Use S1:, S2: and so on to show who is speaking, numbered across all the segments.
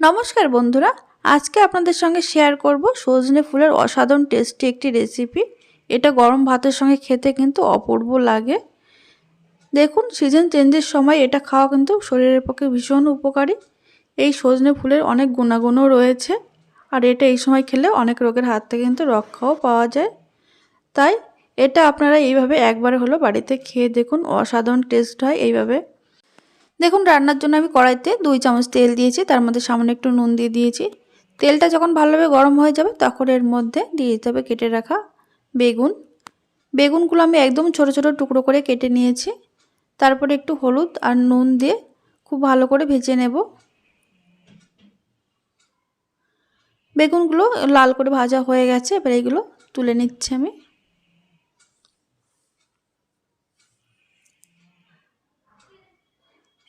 S1: নমস্কার বন্ধুরা, আজকে আপনাদের সঙ্গে শেয়ার করব সজনে ফুলের অসাধারণ টেস্টি একটি রেসিপি এটা গরম ভাতের সঙ্গে খেতে কিন্তু অপূর্ব লাগে। দেখুন সিজন চেঞ্জের সময় এটা খাওয়া কিন্তু শরীরের পক্ষে ভীষণ উপকারী। এই সজনে ফুলের অনেক গুণাগুণও রয়েছে আর এটা এই সময় খেলে অনেক রোগের হাত থেকে কিন্তু রক্ষাও পাওয়া যায়। তাই এটা আপনারা এইভাবে একবার হলো বাড়িতে খেয়ে দেখুন, অসাধারণ টেস্ট হয় এইভাবে। দেখুন, রান্নার জন্য আমি কড়াইতে দুই চামচ তেল দিয়েছি, তার মধ্যে সামান্য একটু নুন দিয়ে দিয়েছি। তেলটা যখন ভালোভাবে গরম হয়ে যাবে, তখন এর মধ্যে দিয়ে দিতে হবে কেটে রাখা বেগুন। বেগুনগুলো আমি একদম ছোট ছোট টুকরো করে কেটে নিয়েছি। তারপরে একটু হলুদ আর নুন দিয়ে খুব ভালো করে ভেজে নেব। বেগুনগুলো লাল করে ভাজা হয়ে গেছে, এবার এগুলো তুলে নিচ্ছি আমি।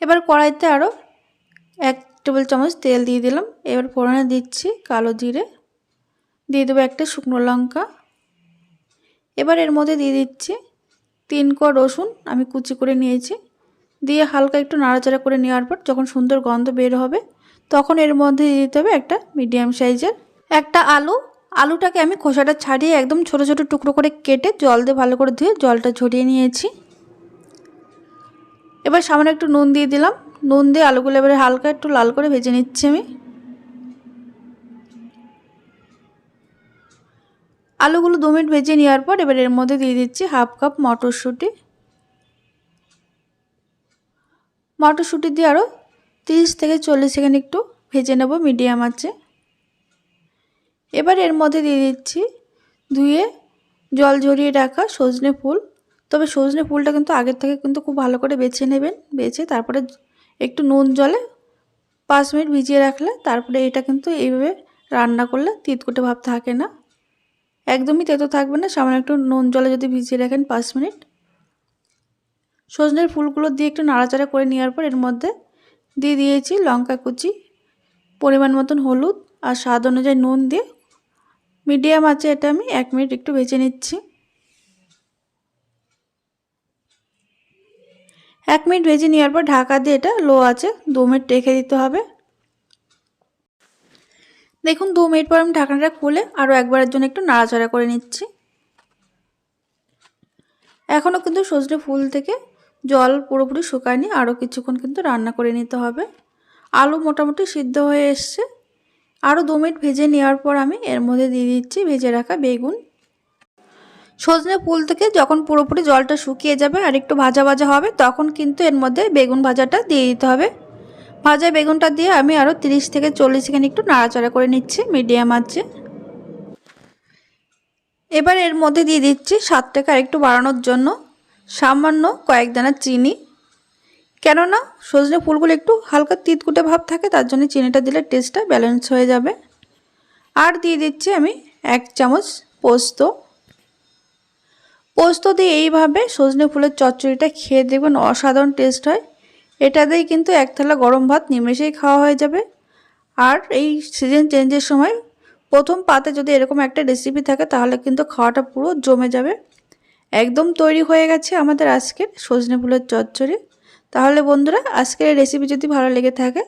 S1: এবার কড়াইতে আরও এক টেবিল চামচ তেল দিয়ে দিলাম। এবার ফোড়নে দিচ্ছি কালো জিরে। দিয়ে দেবো একটা শুকনো লঙ্কা। এবার এর মধ্যে দিয়ে দিচ্ছি তিন ক রসুন, আমি কুচি করে নিয়েছি। দিয়ে হালকা একটু নাড়াচাড়া করে নেওয়ার পর যখন সুন্দর গন্ধ বের হবে, তখন এর মধ্যে দিয়ে দিতে হবে একটা মিডিয়াম সাইজের একটা আলু। আলুটাকে আমি খোসাটা ছাড়িয়ে একদম ছোট ছোট টুকরো করে কেটে জল দিয়ে ভালো করে ধুয়ে জলটা ঝরিয়ে নিয়েছি। এবার সামান্য একটু নুন দিয়ে দিলাম। নুন দিয়ে আলুগুলো এবারে হালকা একটু লাল করে ভেজে নিচ্ছি আমি। আলুগুলো দু মিনিট ভেজে নেওয়ার পর এবার এর মধ্যে দিয়ে দিচ্ছি হাফ কাপ মটরশুঁটি। মটরশুঁটি দিয়ে আরও তিরিশ থেকে চল্লিশ সেকেন্ড একটু ভেজে নেব মিডিয়াম আছে এবার এর মধ্যে দিয়ে দিচ্ছি ধুয়ে জল ঝরিয়ে রাখা সজনে ফুল। তবে সজনে ফুলটা কিন্তু আগের থেকে কিন্তু খুব ভালো করে বেছে নেবেন, বেছে তারপরে একটু নুন জলে পাঁচ মিনিট ভিজিয়ে রাখলে তারপরে এটা কিন্তু এইভাবে রান্না করলে তিতকুটে ভাব থাকে না। একদমই তেতো থাকবে না, সামান্য একটু নুন জলে যদি ভিজিয়ে রাখেন পাঁচ মিনিট। সজনের ফুলগুলো দিয়ে একটু নাড়াচাড়া করে নেওয়ার পর এর মধ্যে দিয়ে দিয়েছি লঙ্কা কুচি, পরিমাণ মতন হলুদ আর স্বাদ অনুযায়ী নুন দিয়ে। মিডিয়াম আছে এটা আমি এক মিনিট একটু ভেজে নিচ্ছি। এক মিনিট ভেজে নেওয়ার পর ঢাকা দিয়ে এটা লো আছে দু মিনিট রেখে দিতে হবে। দেখুন, দু মিনিট পর আমি ঢাকনাটা খুলে আরও একবারের জন্য একটু নাড়াচাড়া করে নিচ্ছি। এখনও কিন্তু সজনে ফুল থেকে জল পুরোপুরি শুকায়নি আরও কিছুক্ষণ কিন্তু রান্না করে নিতে হবে। আলু মোটামুটি সিদ্ধ হয়ে এসছে। আরও দু মিনিট ভেজে নেওয়ার পর আমি এর মধ্যে দিয়ে দিচ্ছি ভেজে রাখা বেগুন। সজনে ফুল থেকে যখন পুরোপুরি জলটা শুকিয়ে যাবে আর একটু ভাজা ভাজা হবে, তখন কিন্তু এর মধ্যে বেগুন ভাজাটা দিয়ে দিতে হবে। ভাজা বেগুনটা দিয়ে আমি আরও তিরিশ থেকে চল্লিশ সেকেন্ড একটু নাড়াচাড়া করে নিচ্ছি মিডিয়াম আছে এবার এর মধ্যে দিয়ে দিচ্ছি স্বাদটাকে আরেকটু বাড়ানোর জন্য সামান্য কয়েক দানা চিনি। কেননা সজনে ফুলগুলো একটু হালকা তিতকুটে ভাব থাকে, তার জন্য চিনিটা দিলে টেস্টটা ব্যালেন্স হয়ে যাবে। আর দিয়ে দিচ্ছি আমি এক চামচ পোস্ত। পোস্ত দিয়ে এইভাবে সজনে ফুলের চচ্চড়িটা খেয়ে দেখবেন অসাধারণ টেস্ট হয়। এটা দিয়েই কিন্তু এক থালা গরম ভাত নিমেষেই খাওয়া হয়ে যাবে। আর এই সিজন চেঞ্জের সময় প্রথম পাতে যদি এরকম একটা রেসিপি থাকে তাহলে কিন্তু খাওয়াটা পুরো জমে যাবে। একদম তৈরি হয়ে গেছে আমাদের আজকের সজনে ফুলের চচ্চড়ি। তাহলে বন্ধুরা, আজকের রেসিপি যদি ভালো লেগে থাকে